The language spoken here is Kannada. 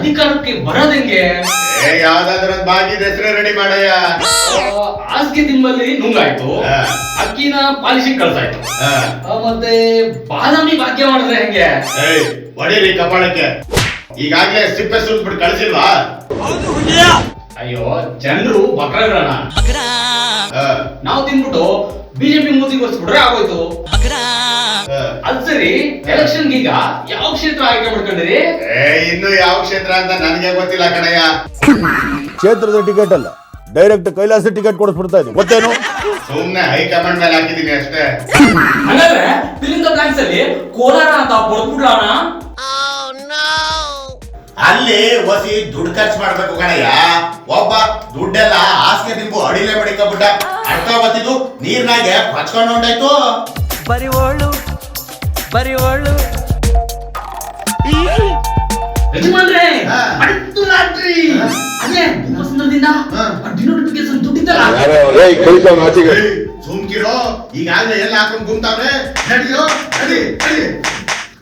ಅಧಿಕಾರಕ್ಕೆ ಬರೋದಂಗೆ ಏ ಯಾವ್ದಾದ್ರ ಬಾಗಿದ ಹೆಸರು ರೆಡಿ ಮಾಡಯ್ಯ. ಹಾಸಿಗೆ ನಿಮ್ಮಲ್ಲಿ ನುಂಗಾಯ್ತು. ಅಕ್ಕಿನ ಪಾಲಿಸಿ ಕಳ್ಸಾಯ್ತು. ಮತ್ತೆ ಬಾದಾಮಿ ಭಾಗ್ಯ ಮಾಡಿದ್ರೆ ಹೆಂಗೆ? ಹೊಡೀರಿ ಕಪಾಳಕ್ಕೆ. ಈಗಾಗ್ಲೇ ಸಿಪ್ಪೆ ಸುಟ್ಬಿಟ್ಟು ಕಳ್ಸಿಲ್ವಾ? ಅಯ್ಯೋ ಜನರು ಬಕ್ರಗಳಣ ಹಾ. ನಾವು ತಿನ್ಬಿಟ್ಟು ಬಿಜೆಪಿ ಮೂತಿಗೆ ಬಿಡ್ರೆ ಆಗೋಯ್ತು. ಅದ್ ಸರಿ ಎಲೆಕ್ಷನ್ ಈಗ ಯಾವ ಕ್ಷೇತ್ರ ಆಯ್ಕೆ ಮಾಡ್ಕೊಂಡಿರಿ? ಏ ಇನ್ನು ಯಾವ ಕ್ಷೇತ್ರ ಅಂತ ನನಗೆ ಗೊತ್ತಿಲ್ಲ ಕಣಯ್ಯ. ಕ್ಷೇತ್ರದ ಟಿಕೆಟ್ ಅಲ್ಲ. ಡೈರೆಕ್ಟ್ ಕೈಲಾಸ ಟಿಕೆಟ್ ಕೊಡಿಸ್ಬಿಡ್ತಾ ಇದ್ದೀನಿ ಗೊತ್ತೇನು? ಸುಮ್ನೆ ಹೈಕಮಾಂಡ್ ಮೇಲೆ ಹಾಕಿದೀನಿ ಅಷ್ಟೇ. ಹಾಗಾದ್ರೆ ಫಿಲಿಂ ಬ್ಲಾಂಕ್ಸ್ ಅಲ್ಲಿ ಕೋಲಾರ ಅಂತ ಬಡ್ಬಿಡ್ಲಣ ಅಲ್ಲಿ ಒಸಿ ದುಡ್ಡು ಖರ್ಚು ಮಾಡ್ಬೇಕು ಕಣಯ್ಯ. ಒಬ್ಬ ದುಡ್ಡೆಲ್ಲ ಹಾಸಿಗೆ ತಿಂಬು ಅಡಿಲೆ ಬಡಿಕೊಂಡ್ಬಿಟ್ಟ ಅರ್ಥ ಬತ್ತಿದ್ದು ನೀರ್ನಾಗೆ ಹೊಚ್ಕೊಂಡು ಹೊಂಟಾಯ್ತು ಬರಿವೋಳು. ಬರಿವೋಳು ಯಜಮಾನ್ರೆ ಲಾಟ್ರಿ ಹಾ. ಅದೇ ಹಾ. ಡಿನೋಟಿಫಿಕೇಶನ್ ದುಡ್ಡಿದ್ದಲ್ಲ. ಸುಮ್ಕಿರೋ. ಈಗಾಗಲೇ ಎಲ್ಲ ಹಾಕೊಂಡು ಗುಮ್ತಾವ್ರೆ ನಡಿಯೋ ನಡಿ ನಡಿ.